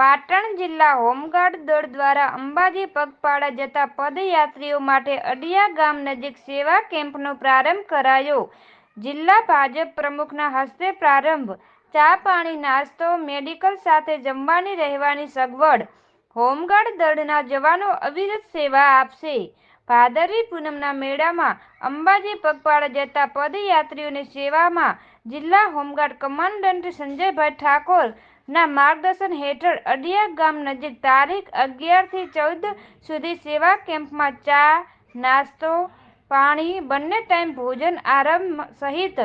પાટણ જિલ્લા હોમગાર્ડ દળ દ્વારા અંબાજી પગપાળા જતા પદયાત્રીઓ માટે અડિયા ગામ નજીક સેવા કેમ્પનો પ્રારંભ કરાયો. જિલ્લા ભાજપ પ્રમુખના હસ્તે પ્રારંભ. ચા પાણી, નાસ્તો, મેડિકલ સાથે જમવાની રહેવાની સગવડ. હોમગાર્ડ દળના જવાનો અવિરત સેવા આપશે. ભાદરવી પૂનમના મેળામાં અંબાજી પગપાળા જતા પદયાત્રીઓની સેવામાં જિલ્લા હોમગાર્ડ કમાન્ડન્ટ સંજયભાઈ ઠાકોર ના માર્ગદર્શન હેઠળ અડિયા ગામ નજીક તારીખ અગિયારથી ચૌદ સુધી સેવા કેમ્પમાં ચા, નાસ્તો, પાણી, બંને ટાઈમ ભોજન આરામ સહિત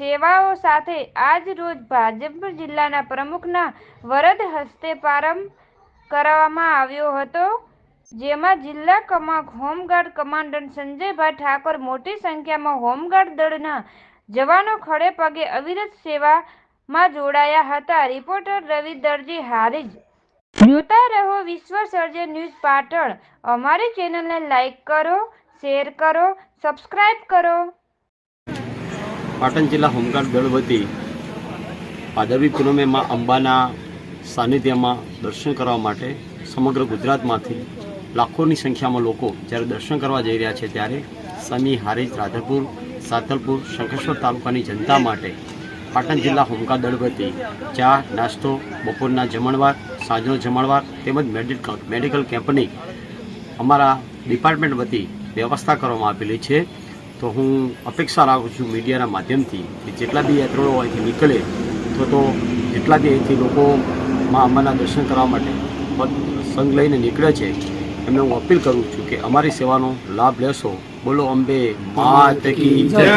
સેવાઓ સાથે આજ રોજ ભાજપ જિલ્લાના પ્રમુખના વરદ હસ્તે પ્રારંભ કરવામાં આવ્યો હતો, જેમાં જિલ્લા કમાક હોમગાર્ડ કમાન્ડન્ટ સંજયભાઈ ઠાકોર મોટી સંખ્યામાં હોમગાર્ડ દળના જવાનો ખડે પગે અવિરત સેવામાં જોડાયા હતા. રિપોર્ટર રવિ દરજી હારીજ. જોતા રહો વિશ્વ સર્જન ન્યૂઝ પાટણ. અમારી ચેનલને લાઈક કરો, શેર કરો, સબસ્ક્રાઇબ કરો. પાટણ જિલ્લા હોમગાર્ડ દળ વતી ભાદરવી પૂનમે માં અંબાના સાનિધ્યમાં દર્શન કરવા માટે સમગ્ર ગુજરાતમાંથી લાખોની સંખ્યામાં લોકો જ્યારે દર્શન કરવા જઈ રહ્યા છે ત્યારે સમી હારીજ રાધરપુર, સાતલપુર, શંખેશ્વર તાલુકાની જનતા માટે પાટણ જિલ્લા હોમગાર્ડ દળ વતી ચા, નાસ્તો, બપોરના જમણવાર, સાંજનો જમણવાર તેમજ મેડિકલ મેડિકલ કેમ્પની અમારા ડિપાર્ટમેન્ટ વતી વ્યવસ્થા કરવામાં આપેલી છે. તો હું અપેક્ષા રાખું છું મીડિયાના માધ્યમથી કે જેટલા બી યાત્રાળુઓ અહીંથી નીકળે તો તો જેટલા બી અહીંથી લોકો માં અંબાના દર્શન કરવા માટે સંઘ લઈને નીકળે છે, એમને હું અપીલ કરું છું કે અમારી સેવાનો લાભ લેશો. બોલો અંબે, માત કી જય.